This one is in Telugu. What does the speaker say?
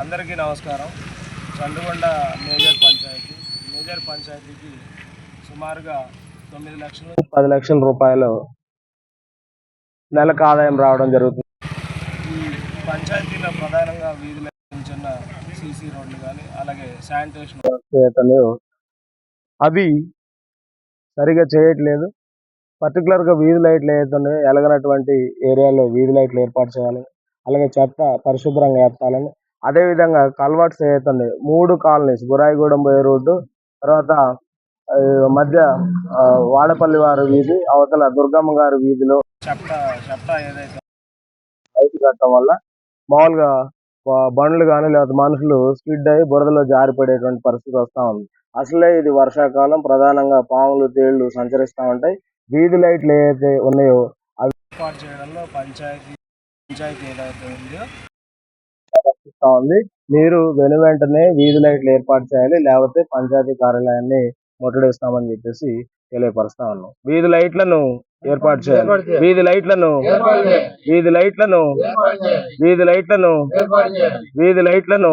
అందరికీ నమస్కారం. చండుగొండ మేజర్ పంచాయతీ. మేజర్ పంచాయతీకి సుమారుగా తొమ్మిది లక్షలు పది లక్షల రూపాయలు నెలకు ఆదాయం రావడం జరుగుతుంది. ఈ పంచాయతీలో ప్రధానంగా వీధుల చిన్న సీసీ రోడ్లు కానీ అలాగే శానిటేషన్ అవి సరిగా చేయట్లేదు. పర్టికులర్గా వీధి లైట్లు ఏదైతే ఎలగనటువంటి ఏరియాలో వీధి లైట్లు ఏర్పాటు చేయాలి. అలాగే చెత్త పరిశుభ్రంగా ఎత్తాలని అదేవిధంగా కల్వర్ట్స్ ఏదైతే మూడు కాలనీస్ గురాయిగూడెం పోయే రోడ్డు తర్వాత మధ్య వాడపల్లి వారి వీధి అవతల దుర్గమ్మ గారి వీధిలో చెప్తా చెత్త ఏదైతే కట్టడం వల్ల మామూలుగా బండ్లు కానీ లేకపోతే మనుషులు స్కిడ్ అయ్యి బురదలో జారిపడేటువంటి పరిస్థితి వస్తా ఉంది. అసలే ఇది వర్షాకాలం ప్రధానంగా పాములు తేళ్ళు సంచరిస్తూ ఉంటాయి. వీధి లైట్లు ఏవైతే ఉన్నాయో అవి ఏర్పాటు చేయడంలో పంచాయతీ పంచాయతీ ఏదైతే ఉందో రక్షిస్తా ఉంది మీరు వెను వెంటనే వీధి లైట్లు ఏర్పాటు చేయాలి లేకపోతే పంచాయతీ కార్యాలయాన్ని ముట్టడిస్తామని చెప్పేసి తెలియపరుస్తా ఉన్నాం. వీధి లైట్లను ఏర్పాటు చేయాలి. వీధి లైట్లను వీధి లైట్లను వీధి లైట్లను వీధి లైట్లను